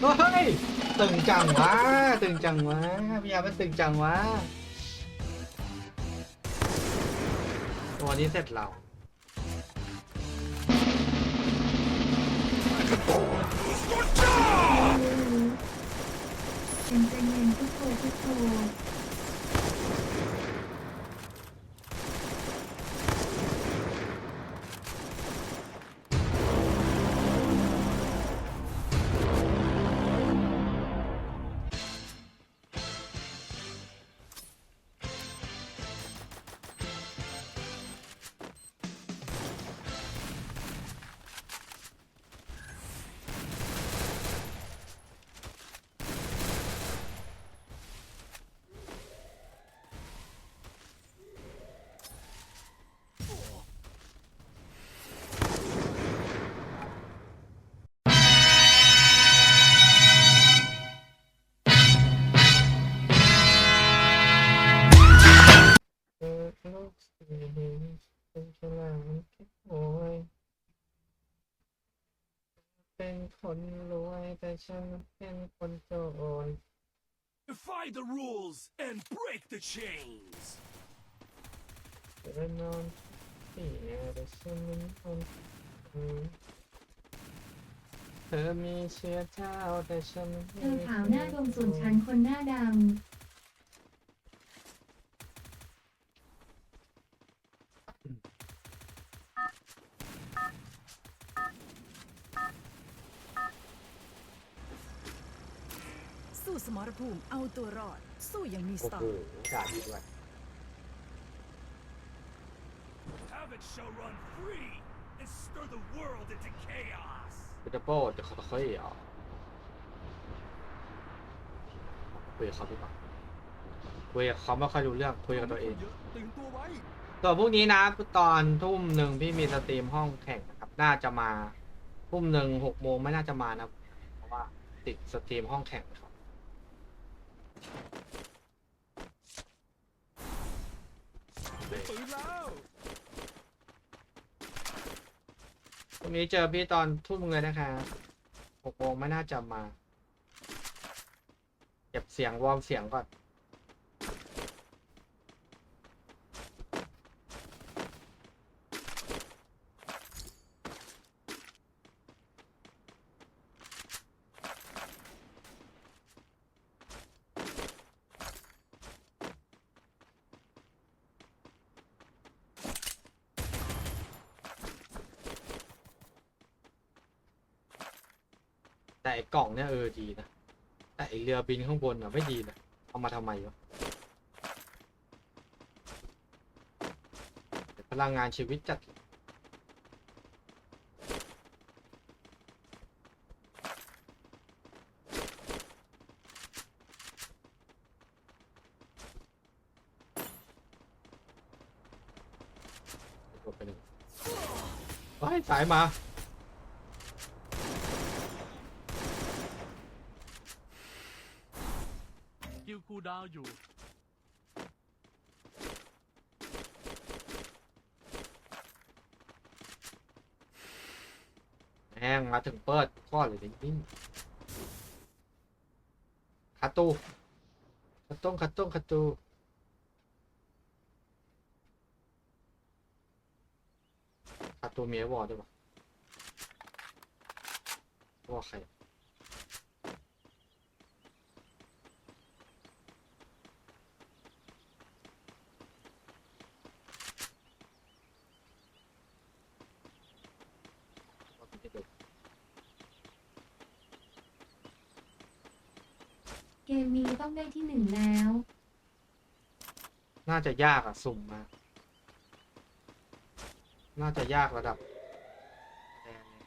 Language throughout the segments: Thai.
เฮ้ยตึงจังวะตึงจังวะพี่ยามันตึงจังวะตัวนี้เสร็จเราเป็นใจเย็นพุทโธพุทโธ ฉันเป็นคนโจร Defy the rules and break the chains. เธอนอนเสียแต่ฉันเป็นคนเธอมีเชื้อเจ้าแต่ฉันเธอขาวหน้าดมส่วนฉันคนหน้าดำ สมรภูมิเอาตัวรอด สู้อย่างมีสโอ้ไตโหล์ด่าดีด้วย Havoc shall run free and stir the world into chaos. กูจะโป้จะเขาตะเคียคุยกับเขาดีกว่าคุยกับเขาไม่ค่อยรู้เรื่องคุยกับตัวเอง ตื่นตัวไว้ ส่วนพวกนี้นะตอนทุ่มหนึ่งพี่มีสตรีมห้องแข่งนะครับน่าจะมาทุ่มหนึ่งหกโมงไม่น่าจะมานะเพราะว่าติดสตรีมห้องแข่งครับ ปืนแล้วพรุ่งนี้เจอพี่ตอนทุ่มเลยนะคะหกโมงไม่น่าจะมา เก็บเสียงวอร์มเสียงก่อน แต่ไอ้กล่องเนี่ยเออดีนะ แต่ไอ้เรือบินข้างบนอะไม่ดีนะ เอามาทำไมวะพลังงานชีวิตจัดไปหนึ่งเฮ้ยสายมา คูลดาวน์อยู่แห้งมาถึงเปิดก้อนเลยนิ่งคาตูคาตุ้งคาตุ้งคาตูคาตูมีไอวอลด้วยปะวอลใครวอลไม่ได้ดูำเกมนี้ต้อง ได้ที่หนึ่งแล้ว น่าจะยากอะสุ่มมาน่าจะยากระดับแดงเลย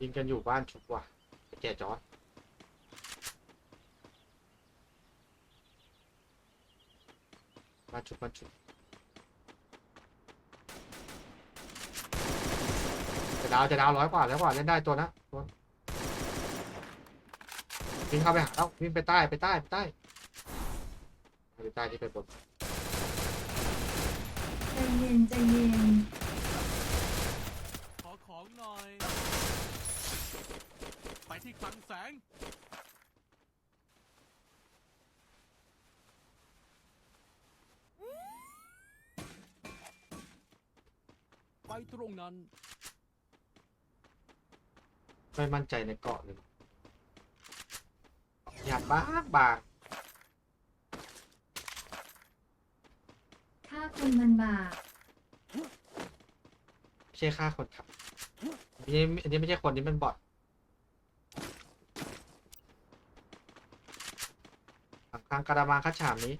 ยิงกันอยู่บ้านชุบว่ะแกจอดบ้าชุบบ้าชุบจะ ดาวจะดาวร้อยกว่าแล้วกว่าเล่นได้ตัวนะตัววิ่งเข้าไปหาแล้ววิ่งไปใต้ไปใต้ไปใต้ไปใต้ที่ไปบนเธอเย็นใจเย็นขอของหน่อย ไปที่คลังแสง ไปตรงนั้น ไม่มั่นใจในเกาะเลยอยากบ้างบางถ้าคนมันบาปไม่ใช่ค่าคนขับอันนี้อันนี้ไม่ใช่คนนี้เป็นบอททางข้างกระมังคัดฉามนี้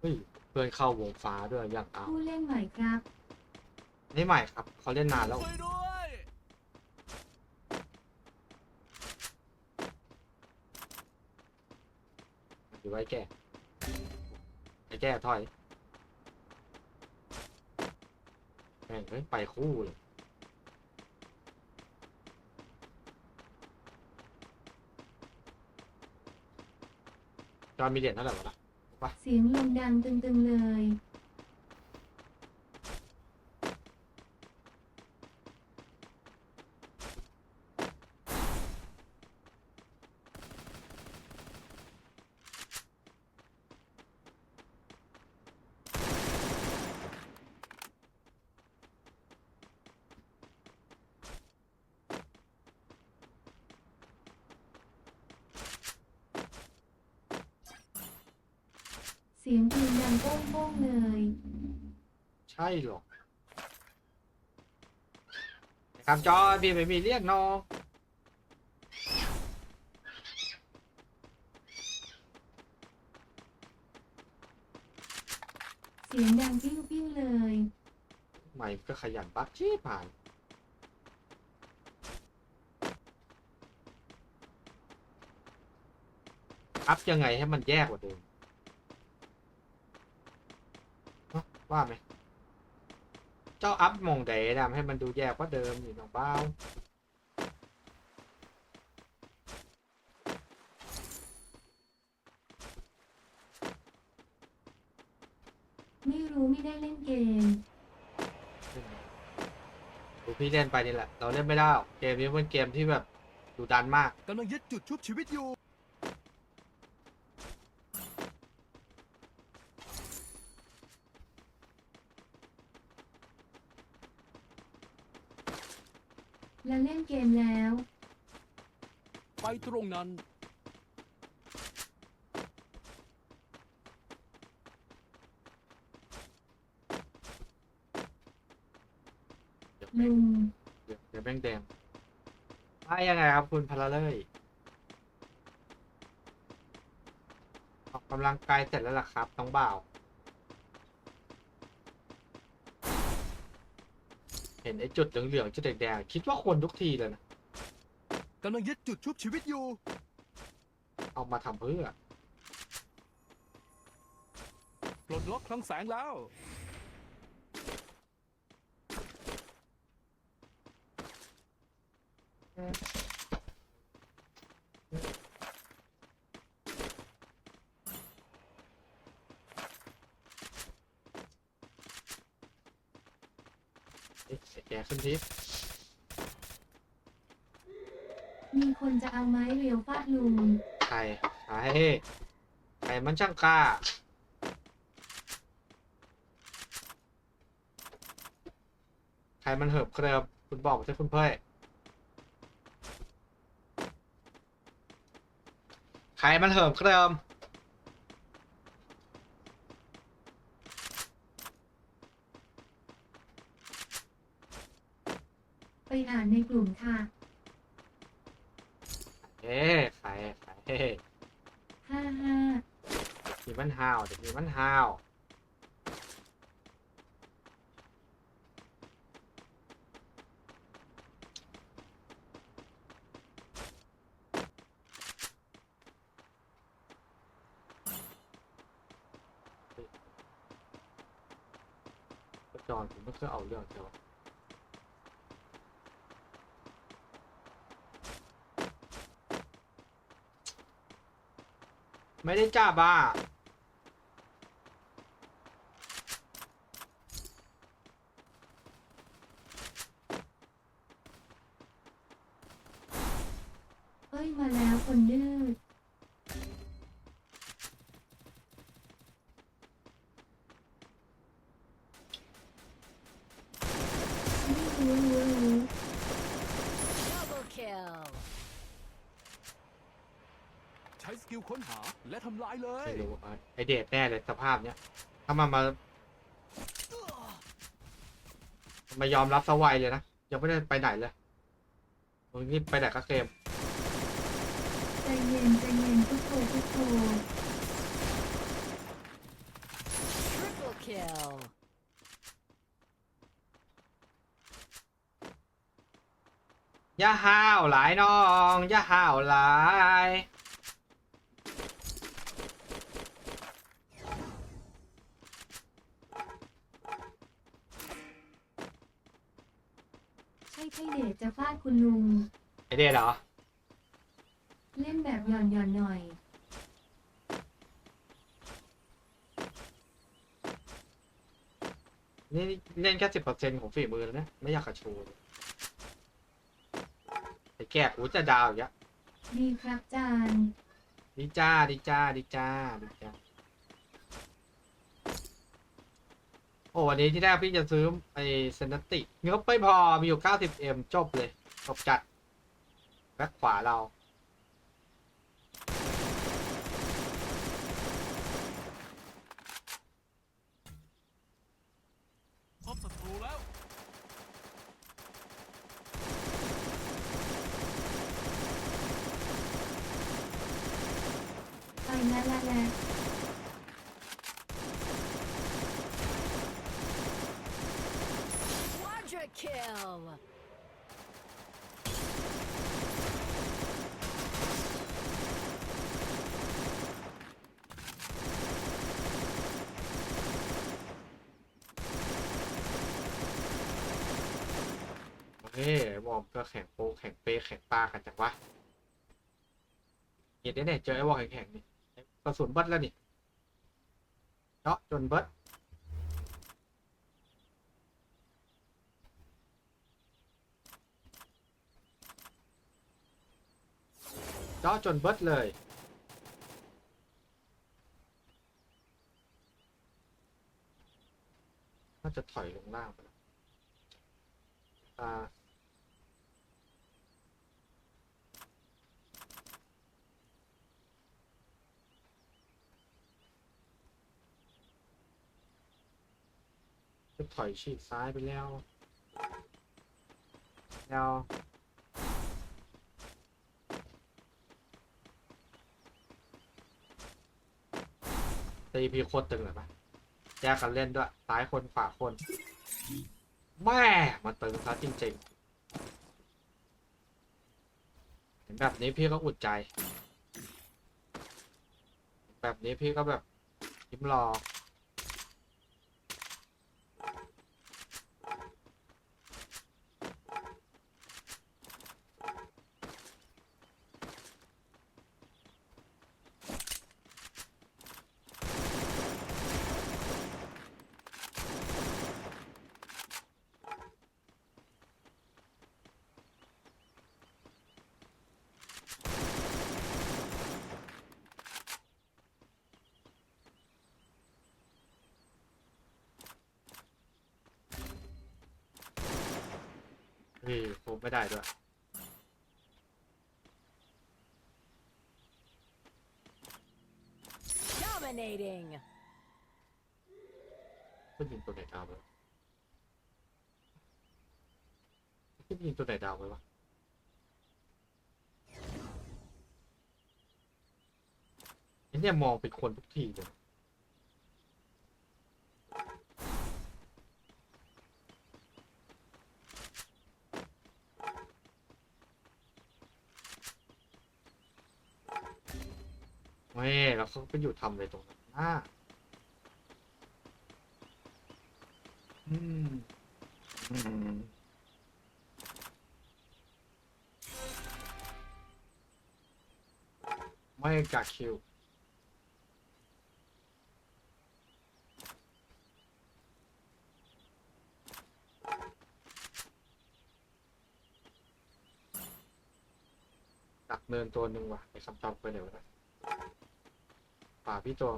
เฮ้ย เพื่อนเข้าวงฟ้าด้วยอย่างเอาผู้เล่นใหม่ครับอันนี่ใหม่ครับเขาเล่นนานแล้วช่วยด้วยอยู่ไว้แก่ไอ้แก่ถอยแม่งเฮ้ยไปคู่เลยจอนมีเหรียญเท่าไหร่วะล่ะ เสียงลมดังตึงๆเลย สียงปืนดังโป้งๆเลย ใช่หรอกนะครับจอนพี่ไม่มีเรียกน้องเสียงดังปิ้วๆเลย ใหม่ก็ขยันปักชี้ผ่านอัพยังไงให้มันแยกกว่าเดิมเนอะ ว่าไหม เจ้าอัพมองใดดำให้มันดูแยกกว่าเดิมอยู่น้องเบ้าไม่รู้ไม่ได้เล่นเกม ดูพี่เล่นไปนี่แหละ เราเล่นไม่ได้หรอกเกมนี้เป็นเกมที่แบบดูดันมาก กำลังยึดจุดชุบชีวิตอยู่ และเล่นเกมแล้ว ไปต รงนั้น เดี๋ยวลุงเดี๋ยวเดี๋ยวแม่งแดงมายังไงครับคุณพลาเลยออกกำลังกายเสร็จแล้วล่ะครับน้องบ่าว เห็นไอ้จุดเหลืองๆจุดแดงๆคิดว่าคนทุกทีเลยนะ กำลังยึดจุดชุบชีวิตอยู่ เอามาทำเพื่อ ปลดล็อกคลังแสงแล้ว เอ๊ะไอ้แกขึ้นทิพย์ มีคนจะเอาไม้เรียวฟาดลุง ใครใครใครมันช่างกล้า ใครมันเหิบเคลิมคุณบอกมาสิคุณเพ่ยใครมันเหิบเคลิมไปอ่านในกลุ่มค่ะ เอ๊ะใครใครฮ้ห้าห้ามีมันฮาวเด็กมีมันฮาวเจรผมไม่เคยเอาเรื่องเดีย ไม่ได้จับอะ เอ้ยมาแล้วคนดื้อไม่รู้รู้รู้ Double kill ใช้สกิลค้นหาและทำลายเลย ไม่รู้อะ ไอเดทแน่เลยสภาพเนี้ย ถ้ามันมา มายอมรับสวัยเลยนะ ยังไม่ได้ไปไหนเลยมึงนี่ไปไหนก็เกมใจเย็นใจเย็นพุทโธพุทโธ Triple kill อย่าห้าวหลายน้อง อย่าห้าวหลาย ใช่ใช่เดชจะฟาดคุณลุง ไอเดทเหรอ เล่นแบบหย่อนหย่อนหน่อย นี่เล่นแค่สิบเปอร์เซ็นต์ของฝีมือแล้วนะ ไม่อยากกระโชว์เลยไอ้แก่กูจะดาวอย่างเงี้ยดีครับจาน ดีจ้าดีจ้าดีจ้าดีจ้า โอ้วันนี้ที่แรกพี่จะซื้อไอ้เซนติงบไม่พอมีอยู่ 90M จบเลย จบจัด แบ็คขวาเรา พบศัตรูแล้ว ไปละละละ Quadra kill เฮ้วอมก็แข่งโปแข่งเปแข่งปลากันจังวะเห็นได้เนี่ยเจอไอ้วอลแข่งๆนี่กระสุนเบิดแล้วนี่เจาะจนเบิด เจาะจนเบิดเลย น่าจะถอยลงล่างไปแล้วอ่าจะถอยฉีกซ้ายไปแล้วแล้ว ตีพีโคตรตึงเลยปะแยกกันเล่นด้วยซ้ายคนขวาคน แม่มาตึงซะจริงๆเห็นแบบนี้พี่ก็อุ่นใจ แบบนี้พี่ก็แบบยิ้มรอ เฮ้ยผมไม่ได้ด้วย Dominating ขึ้นยิงตัวไหนดาวไปวะขึ้นยิงตัวไหนดาวไปวะ ไอ้เนี่ยมองเป็นคนทุกทีเลย ไม่แล้ว เขาไปอยู่ทำอะไรตรงนั้นอ่าอืมอืมไม่กักคิวดักเนินตัวหนึ่งว่ะไอ้ำตอบไปเดี๋ยวนะ ป่าพี่ตวง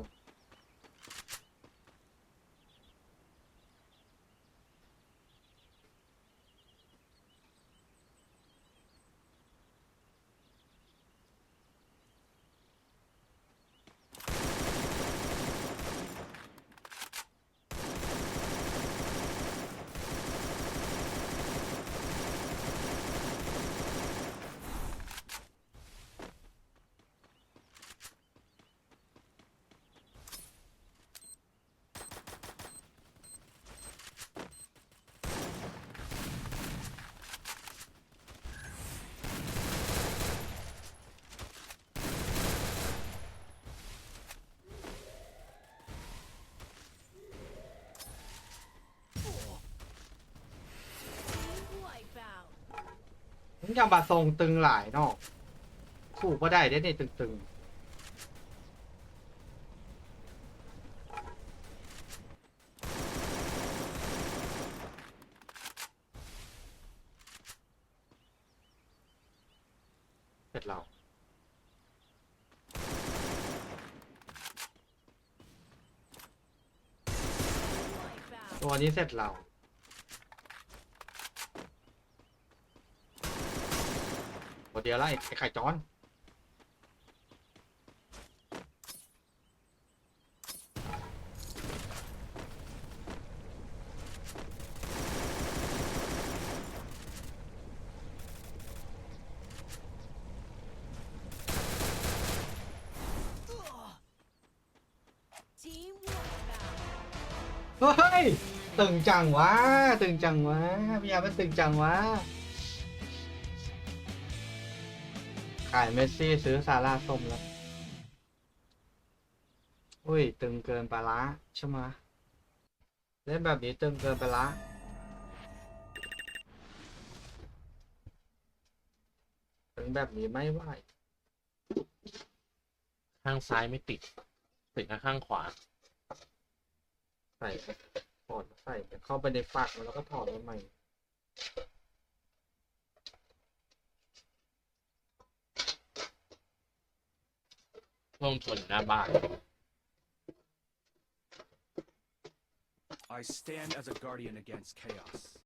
ผมจะมาทรงตึงหลายเนอกถูกก็ได้ได้ในตึงๆเสร็จเรา ตัวนี้เสร็จเรา ตัว เดียวแล้วไอ้ไอ้ไข่จอนเฮ้ย ตึงจังวะ ตึงจังวะพี่ยามันตึงจังวะ ขายเมสซี่ซื้อซาร่าส้มแล้ว อุ้ย ตึงเกินไปละใช่ไหมะเล่นแบบนี้ตึงเกินไปละตึงแบบนี้ไม่ไหวข้างซ้ายไม่ติด ติดแค่ข้างขวา ใส่ถอดใส่เข้าไปในฝักแล้วก็ถอดมาใหม่ ลงชนหน้าบ้าน I stand as a guardian against chaos.